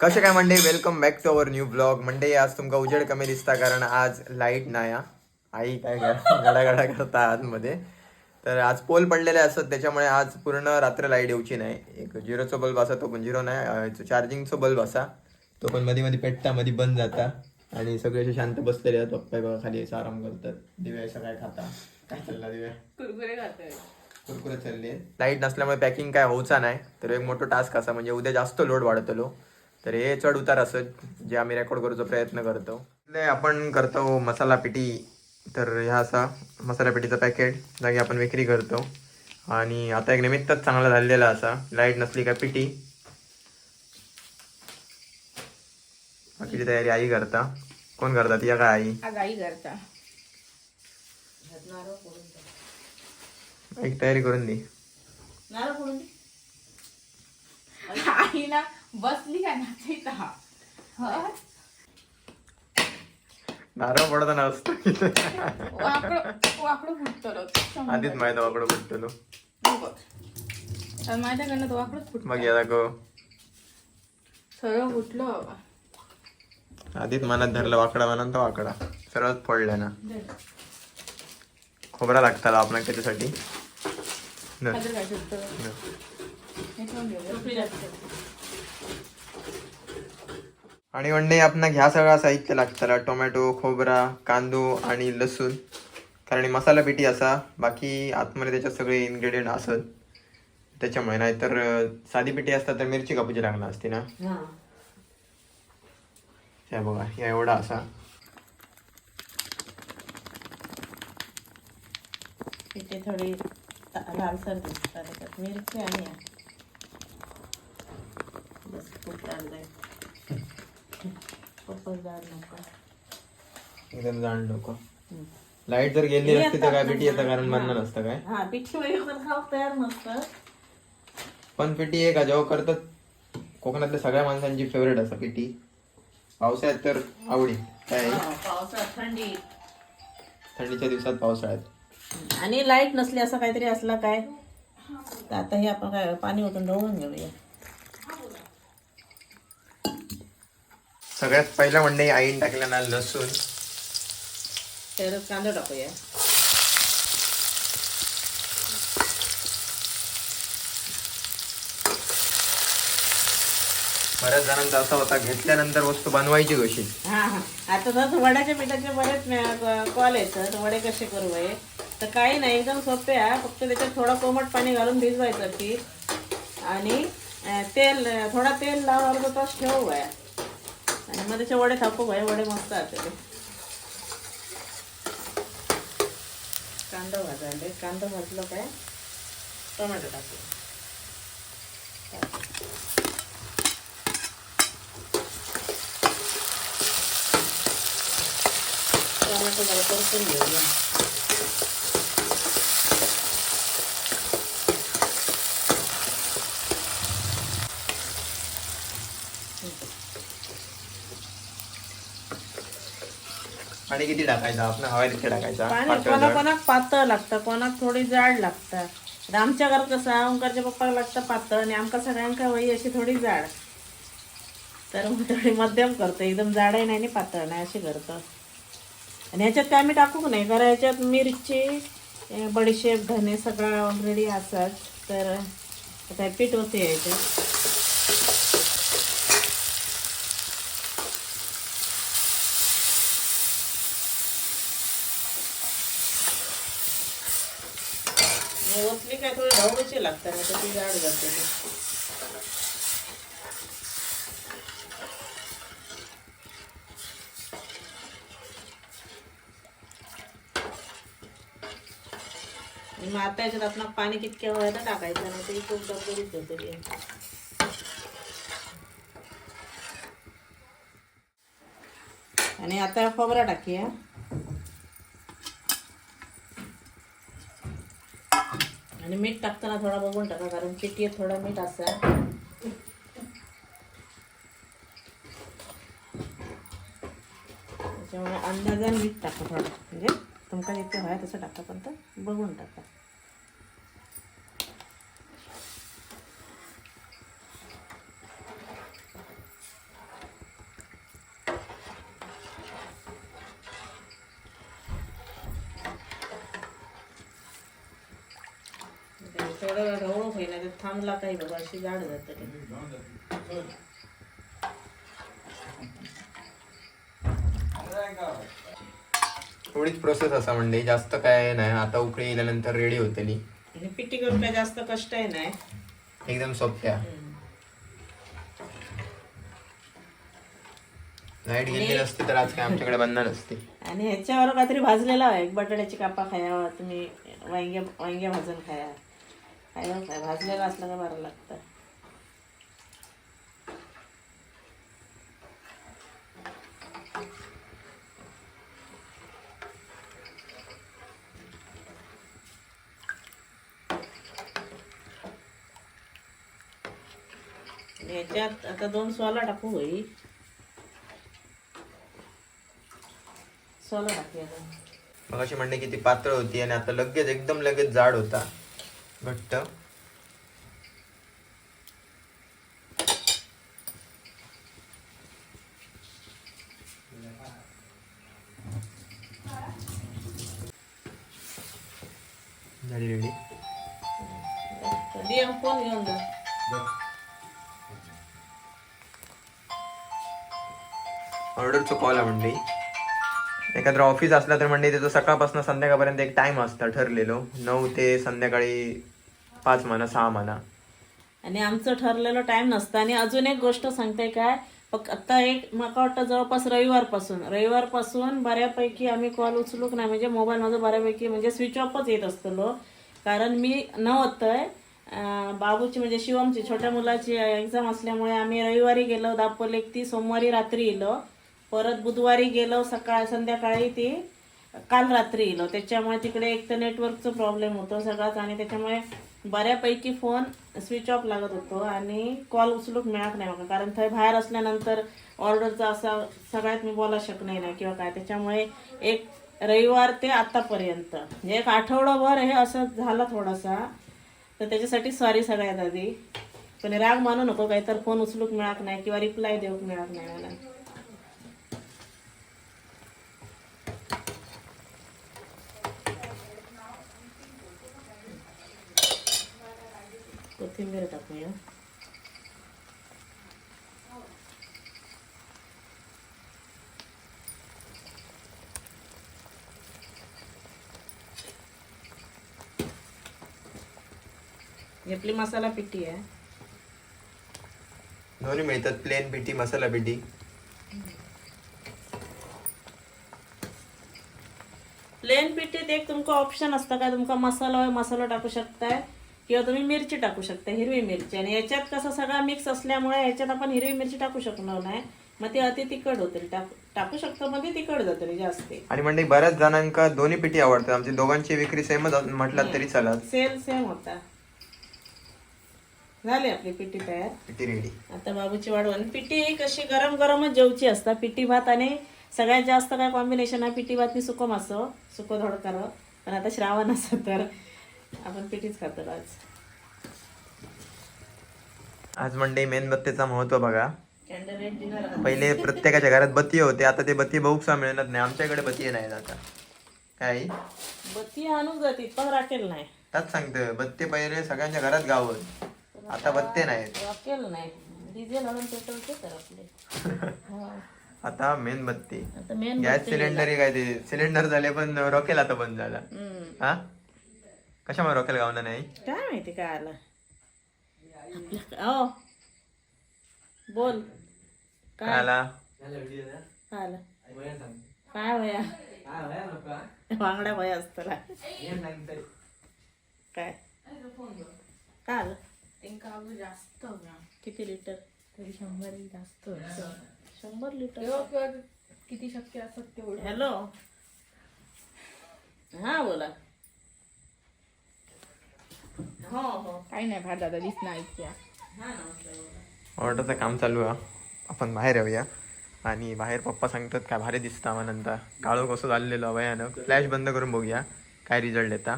कसे काय Monday welcome back to our new blog Monday आज तुमका उजेड कमी दिसता कारण आज लाइट नाही. आई काय गडा गडा करता आतमध्ये. तर आज पोल पडलेले असत त्याच्यामुळे आज पूर्ण रात्र लाइट येऊची नाही. एक झिरोचा बल्ब असा तो पण झिरो नाही चार्जिंगचा बल्ब असा. तो पण मध्ये मध्ये पेटता मध्ये बंद जाता. आणि सगळे असे शांत बसलेले आहेत पप्पा बघा खाली असं आराम करतात. दिव्या असं काय खाता. काय चालला दिव्या? कुरकुरे खातोय. कुरकुरे चालले लाइट नसल्यामुळे पॅकिंग काय होऊचा नाही. तर एक मोठं टास्क असा म्हणजे उद्या जास्त लोड वाढतलो. तर हे चढ उतार असत जे आम्ही रेकॉर्ड करूचा प्रयत्न करतो. इथले आपण करतो मसाला पिठी तर ह्या असा मसाला पिठीचा पॅकेट जागी आपण विक्री करतो. आणि आता एक निमित्तच चांगला झालेला असा लाइट नसली का पिठी बाकीची तयारी आई करता. कोण करतात या काय आई? आज आई करता. एक तयारी करून दे. आई ना बसली का नाचायत हा. नारळ पडताना असतो वाकडं वाकडं फुटतो आधीच माहीत वाकडं फुटतो माझ्याकडनं तो वाकडंच फुटतो. मग याला गो. सरळ फुटलं बाबा. आधीच मनात धरलं वाकडा मनात तो वाकडा. सरळच फोडलं ना. खोबरा लागताला आपण त्याच्यासाठी. हे. ठेवून घेऊया. आणि वनडे आपण ह्या सगळा साहित्य लागताला टोमॅटो खोबरा कांदो आणि लसूण. कारण मसाला पिठी असा बाकी आतमध्ये त्याच्यात सगळे इन्ग्रेडियंट असत. त्याच्यामुळे नाहीतर साधी पिठी असतात तर मिरची कापूची लागणार असते ना? हे. बघा या एवढा असा. थोडी लालसर दिसतात मिरची आणि या. बस खूप जाड जाईल खूपच जाड नको. एकदम जाण लोक. लाइट जर गेली असती तर काय पिठी याचं कारण बनलं नसतं काय? हा पिठी पण खाऊ तयार नसतं. पण का जेव्हा करतात कोकणातल्या सगळ्या माणसांची फेवरेट असं पिठी पावसाळ्यात तर आवडी. काय? आहे? हा, पावसात थंडी. थंडीच्या दिवसात पावसाळ्यात. आणि लाइट नसली असं काहीतरी असला काय? तर आता हे आपण काय पाणी ओतून ढवळून घेऊया. सगळ्यात पहिला म्हणजे आईन टाकला ना लसूण. त्याच्यात कांदा टाकूया. बऱ्याच जणांचा असा होता घेतल्यानंतर वस्तू बनवायची कशी? हा हा. आता जर वड्याच्या पिठाचे बरेच कॉल येतात वडे कसे करू आहे तर काही नाही एकदम सोपे आहे. फक्त त्याच्यात थोडं कोमट पाणी घालून भिजवायचं पीठ. आणि तेल थोडा तेल लावून अर्धा तास ठेवू. आहे आणि मग त्याचे वडे थापू आहे, वडे मस्त ते. कांदा भाजायला. कांदा भाजलं काय? टोमॅटो टाकू टोमॅटो जरा परतून घेऊया. आणि किती टाकायचा? आपण हवा तिथे टाकायचा? पाणी पातळ कोणा. कोणाक पातळ लागतं कोणाक थोडी जाड लागतं. आता आमच्या घरात कसं ओंकारच्या पप्पाला लागतं पातळ आणि आमका सगळ्यांका वही अशी थोडी जाड. तर मग थोडी मध्यम करतो एकदम जाडही नाही आणि पातळ नाही अशी करतो. आणि ह्याच्यात काय आम्ही टाकूक नाही? कारण ह्याच्यात मिरची बडीशेप धने सगळं ऑलरेडी असत तर आता हे पीठ होते याच्यात. ओतली काय थोडी ढवळीची लागतात नाही तर ती जाड जाते. मग आता याच्यात आपण पाणी कितक्या वेळा टाकायचं नाही तरी खूप डबडबीत होते ते. आणि आता खोबरा टाकूया. आणि मीठ टाकताना थोडा बघून टाका कारण पिठीत थोडा मीठ असं त्याच्यामुळे अंदाजान मीठ टाका थोडं. म्हणजे तुमका जितके व्हाय तसं टाका पण तर बघून टाका. एवढं ढवळू होईना ते थांबला काही बाबा अशी जाड जाते थोडीच प्रोसेस असा म्हणजे जास्त काय नाही. आता उकळी गेल्यानंतर रेडी होतली आणि पिठी करून काय जास्त कष्ट आहे नाही. एकदम सोप्या. लाइट गेली नसती तर आज काय आमच्याकडे बनणार नसते आणि ह्याच्यावर काहीतरी भाजलेला आहे. बटाट्याची कापा खाया तुम्ही वांग्या वांग्या भाजून खाया. काय भाजलेलं असलं का बरं लागतं? याच्यात ह्याच्यात आता दोन सोला टाकू होई सोला टाकूया मग अशी म्हणणे किती पातळ होती आणि आता लगेच एकदम लगेच जाड होता. घट्ट. झाली रेडी DM फोन घेऊन जा. ऑर्डरचं कॉल आहे म्हणजे एखादं ऑफिस असला तर म्हणजे त्याचं सकाळपासून संध्याकाळपर्यंत एक टाइम असतं ठरलेलो. नऊ ते संध्याकाळी पाच म्हणा सहा म्हणा. आणि आमचं ठरलेलं टाइम नसतं. आणि अजून एक गोष्ट सांगते काय? फक्त आता एक मला वाटतं जवळपास रविवारपासून. रविवारपासून बऱ्यापैकी आम्ही कॉल उचलूक नाही. म्हणजे मोबाईल माझं बऱ्यापैकी म्हणजे स्विच ऑफच येत असतलो. कारण मी नव्हतं अं, बाबूची म्हणजे शिवमची छोट्या मुलाची एक्झाम असल्यामुळे आम्ही रविवारी गेलो दापोले ती सोमवारी रात्री येलो. परत बुधवारी गेलो सकाळ संध्याकाळी ती काल रात्री येलो. त्याच्यामुळे तिकडे एक तर नेटवर्कचं प्रॉब्लेम होतो सगळाच आणि त्याच्यामुळे बऱ्यापैकी फोन स्विच ऑफ लागत होतो आणि कॉल उचलूक मिळत नाही मला कारण थंय बाहेर असल्यानंतर ऑर्डरचा असा सगळ्यात मी बोला शकणे नाही किंवा काय. त्याच्यामुळे एक रविवार ते आत्तापर्यंत म्हणजे एक आठवडाभर हे असं झालं थोडासा. तर त्याच्यासाठी सॉरी सगळ्यात आधी. पण राग मानू नको काही तर फोन उचलूक मिळत नाही किंवा रिप्लाय देऊक मिळत नाही मला कोथिंबीर टाकूया. आपली मसाला पिठी आहे. दोन्ही मिळतात प्लेन पिठी मसाला पिठी प्लेन पिठीत एक तुमका ऑप्शन असतं का? तुमका मसाला मसाला टाकू शकताय. किंवा तुम्ही मिरची टाकू शकता हिरवी मिरची. आणि याच्यात कसं सगळा मिक्स असल्यामुळे याच्यात आपण हिरवी मिरची टाकू शकणार नाही. मग ती अति तिखट होते टाकू टाकू शकतो मग ती तिखट जाते जास्त. आणि म्हणजे बऱ्याच जणांका दोन्ही पिठी आवडतात. आमची दोघांची विक्री सेमच म्हटलं तरी चालत. सेम सेम होता. झाली आपली पिठी तयार. पिठी रेडी आता बाबूची वाढवण पिठी ही कशी गरम गरमच जेवची असता. पिठी भात आणि सगळ्यात जास्त काय कॉम्बिनेशन आहे? पिठी भात आणि सुको मासो सुको धोडकर. पण आता श्रावण असं तर. आपण पिठीच खातो आज. आज म्हणजे मेणबत्तीचा महत्त्व बघा. पहिले प्रत्येकाच्या घरात बत्ती होते आता ते बत्ती बहुसा मिळणार नाही. आमच्याकडे बत्ती नाही आता. काय? बत्ती आणून जाते पण राखेल नाही. त्याच सांगतं बत्ती पहिले सगळ्यांच्या घरात गावत. आता बत्ते नाहीत. राखेल नाही. डिझेल आणून पेट्रोलचे तर आपले. हो. आता मेणबत्ती आता मेन गॅस सिलेंडर काय ते सिलेंडर झाले पण रॉकेल आता बंद झाला. हा? कशामुळे रॉकेल गावना नाही? काय माहिती काय आलं? आपलं हो बोल. काय? आला? काय आलं? काय वया? वांगड्या वया काय? काय आलं? जास्त किती लिटर? तरी शंभर जास्त शंभर लिटर. किती शक्य असत तेवढं? हॅलो. हा बोला. काही नाही भात दादा दिस नाही इतक्या हा ऑर्डरचं काम चालू आहे. आपण बाहेर येऊया. आणि बाहेर पप्पा सांगतात काय भारी दिसतं आम्हाला नंतर. काळो कसं झालेलं भयानक. फ्लॅश बंद करून बघूया. काय रिझल्ट येता?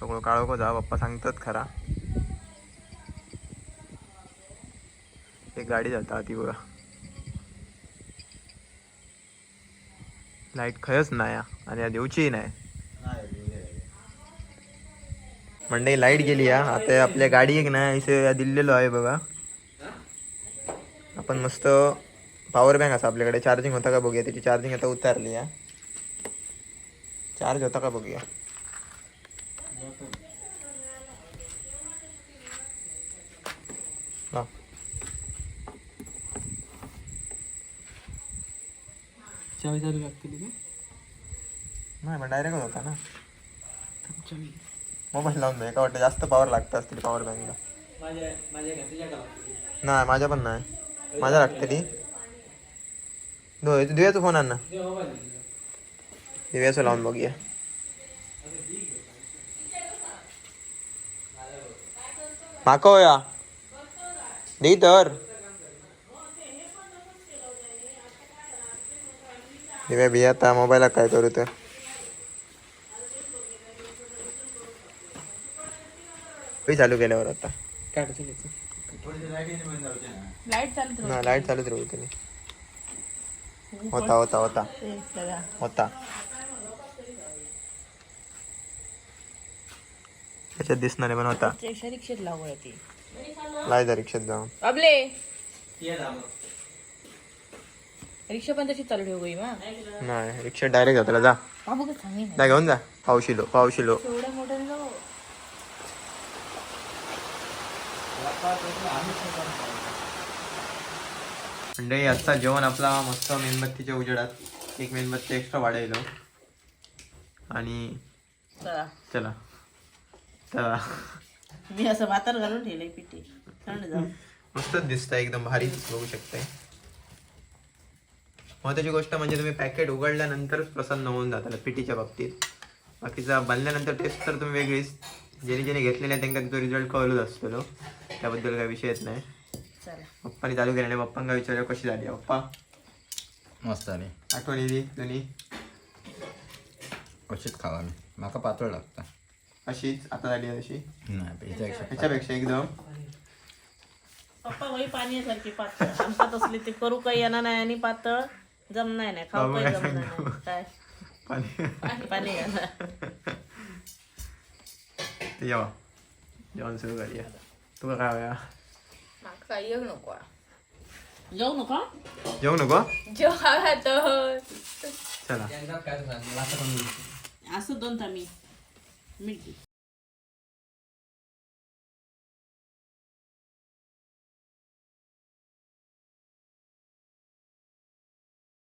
सगळं काळो को जा पप्पा सांगतात खरा. एक गाडी जाता ती बघा. लाइट खयच नाही हा. आणि या देवचीही नाही मंडई लाइट गेली हा आता आपल्या गाडी एक ना इथे दिलेलो आहे बघा. आपण मस्त पॉवर बँक असा आपल्याकडे. चार्जिंग होता का बघूया. त्याची चार्जिंग आता उतारली हा चार्ज होता का बघूया. चावी चालू लागतील का? नाही पण डायरेक्ट होता ना. मोबाईल लावून दे. एका वाटतं जास्त पॉवर लागतं असतील पॉवर बँकला का का नाही माझ्या पण नाही. माझ्या लागते ती दो दिव्याचा फोन आण ना. दिव्याचं लावून बघूया माका होया दे तर. दिव्या बिया आता मोबाईला काय करू तर? होई चालू केल्यावर आता. ना लाइट चालूच राहू तुम्ही. होता होता होता. होता. त्याच्यात दिसणार आहे पण होता. रिक्षेत लागू ती. रिक्षात जाऊन. अबले. रिक्षा पण तशी चालू ठेवू मा. नाही रिक्षा डायरेक्ट जाताला जा. बाबू का सांगे जा घेऊन जा. पावशिलो पावशिलो एवढ्या मोठं जाऊ म्हणजे आजचा जेवण आपला मस्त मेणबत्तीच्या उजेडात. एक मेणबत्ती एक्स्ट्रा वाढायलो. आणि चला. चला. चला. मी असं भातार घालून ठेवलंय पिठी. थंड जाऊन मस्तच दिसतं एकदम भारी बघू शकताय. महत्वाची गोष्ट म्हणजे तुम्ही पॅकेट उघडल्यानंतरच प्रसन्न होऊन जाताला पिठीच्या बाबतीत. बाकीचा बनल्यानंतर टेस्ट तर तुम्ही वेगळीच. ज्याने ज्याने घेतलेले त्यांना तो रिझल्ट कळलोच असतो त्याबद्दल काही विषयच नाही. चला. पप्पानी चालू केल्याने पप्पांना विचारलं कशी झाली आहे? पप्पा? मस्त आली आठवण येली दोन्ही? अशीच खावा मी. माका पातळ लागता. अशीच? आता झाली अशी नाही त्याच्यापेक्षा ह्याच्यापेक्षा एकदम? पप्पा वही पाणी सारखी पातळ. आमका तसली ते करू काही येणार नाही आणि पातळ जमणार नाही. खाऊ काही जमणार नाही. काय? पाणी. पाणी ते जेवण सुरू करूया तुला काय हवंय? काही येऊ नको जाऊ नका जेवू नको चला काय सांग लास्ट पण असं दोन तामी मीठ